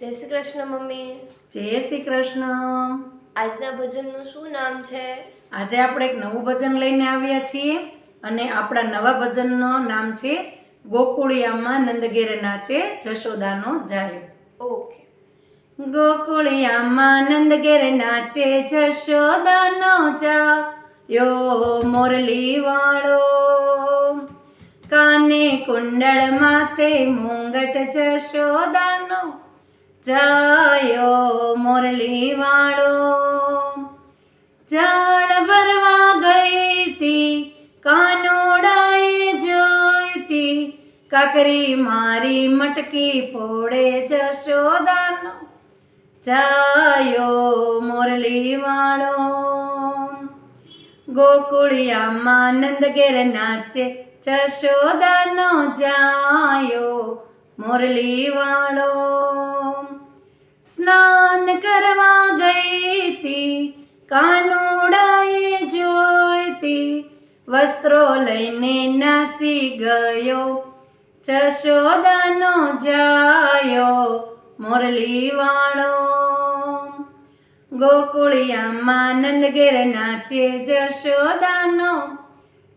જય શ્રી કૃષ્ણ મમ્મી. જય શ્રી કૃષ્ણ. આજના ભજનનું શું નામ છે? આજે આપણે એક નવું ભજન લઈને આવ્યા છીએ અને આપણા નવા ભજનનું નામ છે ગોકુળિયામાં નંદગેરે નાચે જશોદાનો જાય ઓકે. ગોકુળિયામાં નંદગેરે નાચે જશોદાનો જાયો મોરલી વાળો કાને કુંડળ માથે મુંગટ જશોદાનો જાયો મોરલી વાળો જાણ ભરવા ગઈ તી કાનોડાએ જોઈતી, કાકરી મારી મટકી પોડે જશોદાનો જાયો મોરલી વાળો ગોકુળિયામાં નંદગેર નાચે જશોદાનો જાયો મોરલી વાળો સ્નાન કરવા ગઈ તી કાનુડાએ જોઈતી વસ્ત્રો લઈને નાસી ગયો, જશોદાનો જાયો મોરલી વાળો ગોકુળિયામાં નંદગેર નાચે જશોદાનો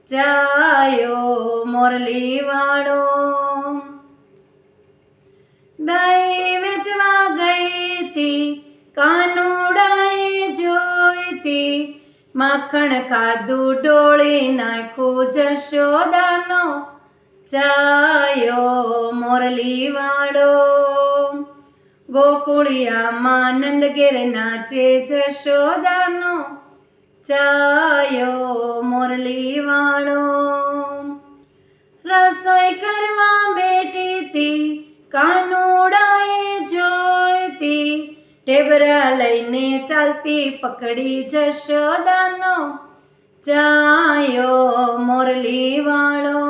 જાયો મોરલી વાળો દહીં વેચવા ગઈ તી કાનુડાએ જોઈતી. માખણ ખાધું ડોળી નાખો જશોદાનો, ચાયો મોરલી વાળો. ગોકુળિયામાં નંદગેર નાચે જશોદાનો, ચાયો મોરલી વાળો. રસોઈ કરવા બેઠી તી કાનુડાએ જોઈતી ટેબરા લઈને ચાલતી પકડી જશોદાનો જાયો મોરલી વાળો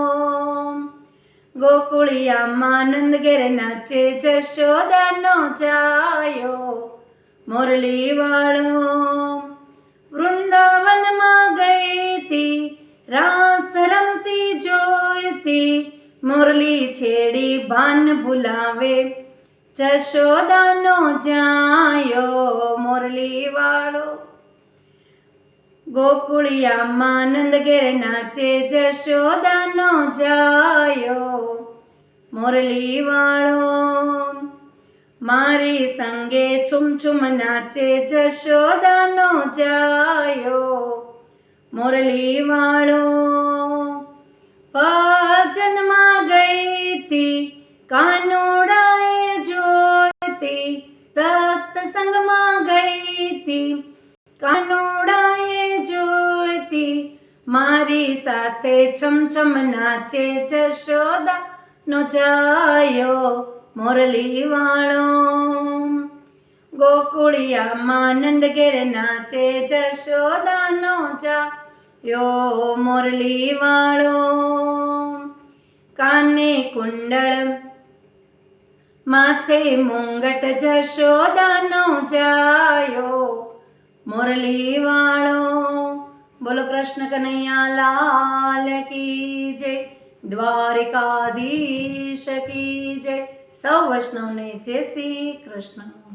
ગોકુળિયામાં નંદગેર નાચે જશોદાનો જાયો મોરલી વાળો વૃંદાવનમાં ગઈ તી રાસ રમતી જોઈતી, મોરલી છેડી ભાન ભૂલાવે. જશોદાનો જાયો મોરલી વાળો ગોકુળિયામાં નંદગેર નાચે જશોદાનો જાયો મોરલી વાળો મારી સંગે છુમ છુમ નાચે જશોદાનો જાયો મોરલી વાળો ભજનમાં ગઈ તી કાનુડાએ જોઈતી સત્સંગમાં ગઈ તી કાનુડાએ જોઈતી મારી સાથે છમ છમ નાચે જશોદા નો જાયો મોરલી વાળો ગોકુળિયામાં નંદગેર નાચે જશોદાનો જાયો મોરલી વાળો કાને કુંડળ માથે મુંગટ જશોદાનો જાયો. મુરલી વાળો, બોલો કૃષ્ણ કનૈયા લાલ કી જય. દ્વારિકાધીશ કી જય. સૌ વૈષ્ણવને જય શ્રી કૃષ્ણ.